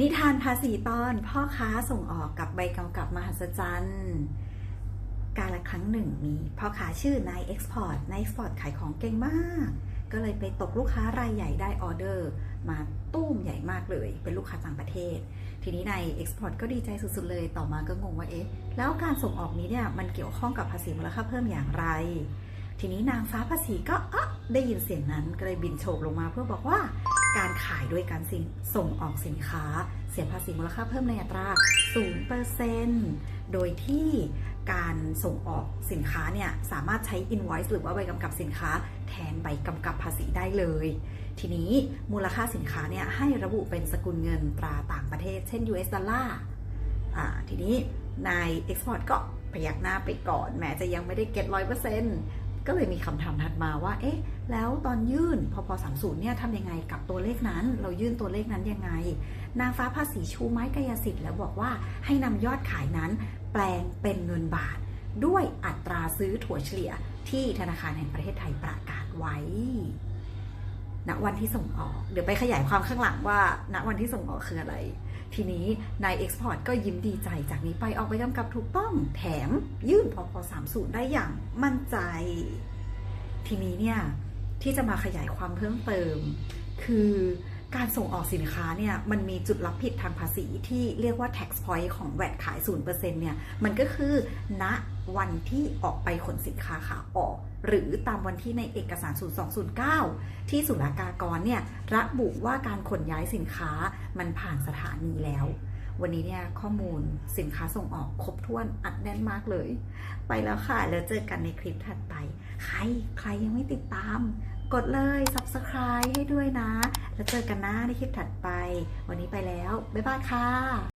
นิทานภาษีตอนพ่อค้าส่งออกกับใบกำกับมหัศจรรย์ การละครั้งหนึ่งมีพ่อค้าชื่อนายเอ็กซ์พอร์ตนายเอ็กซ์พอร์ตขายของเก่งมาก ก็เลยไปตกลูกค้ารายใหญ่ได้ออเดอร์ มาตุ้มใหญ่มากเลย เป็นลูกค้าต่างประเทศ ทีนี้นายเอ็กซ์พอร์ตก็ดีใจสุดๆเลย ต่อมาก็งงว่าเอ๊ะ แล้วการส่งออกนี้เนี่ยมันเกี่ยวข้องกับภาษีมูลค่าเพิ่มอย่างไร ทีนี้นางฟ้าภาษีก็อ๊ะได้ยินเสียงนั้นก็เลยบินโฉบลงมาเพื่อบอกว่า การขายด้วยการสินส่งออกสินค้า เสียภาษีมูลค่าเพิ่มในอัตรา 0%โดยที่การส่งออกสินค้าเนี่ยสามารถใช้ invoice หรือว่าใบกำกับสินค้า แทนใบกำกับภาษีได้เลย ทีนี้มูลค่าสินค้าเนี่ยให้ระบุเป็นสกุลเงินตราต่างประเทศ เช่น US ดอลลาร์อ่าทีนี้นาย export ก็พยักหน้าไปก่อนแม้จะยังไม่ได้เก็ตร้อยเปอร์เซ็นต์ ก็เลยมีคำถามถัดมาว่า เอ๊ะ แล้วตอนยื่นพอพอสามศูนย์เนี่ยทำยังไงกับตัวเลขนั้น เรายื่นตัวเลขนั้นยังไง นางฟ้าภาษีชูไม้กายสิทธิ์แล้วบอกว่าให้นำยอดขายนั้น แปลงเป็นเงินบาท ด้วยอัตราซื้อถั่วเฉลี่ยที่ธนาคารแห่งประเทศไทยประกาศไว้ณวันที่ส่งออก เดี๋ยวไปขยายความข้างหลังว่าณวันที่ส่งออกคืออะไร ทีนี้นายเอ็กซ์พอร์ตก็ยิ้มดีใจจากนี้ไปออกไปกำกับถูกต้องแถมยื่นพอพอ30ได้อย่างมั่นใจ ทีนี้เนี่ย ที่จะมาขยายความเพิ่มเติม คือการส่งออกสินค้าเนี่ยมันมีจุดรับผิดทางภาษีที่เรียกว่า tax point ของแวดขาย 0%เนี่ย มันก็คือณ วันที่ออกไปขนสินค้าขาออก หรือตามวันที่ในเอกสาร 0209 ที่ศุลกากรเนี่ยระบุว่าการขนย้ายสินค้ามันผ่านสถานีแล้ว วันนี้เนี่ยข้อมูลสินค้าส่งออกครบถ้วนอัดแน่นมากเลย ไปแล้วค่ะ แล้วเจอกันในคลิปถัดไป ใครใครยังไม่ติดตาม กดเลย subscribe ให้ด้วยนะ แล้วเจอกันนะในคลิปถัดไป วันนี้ไปแล้ว บ๊ายบายค่ะ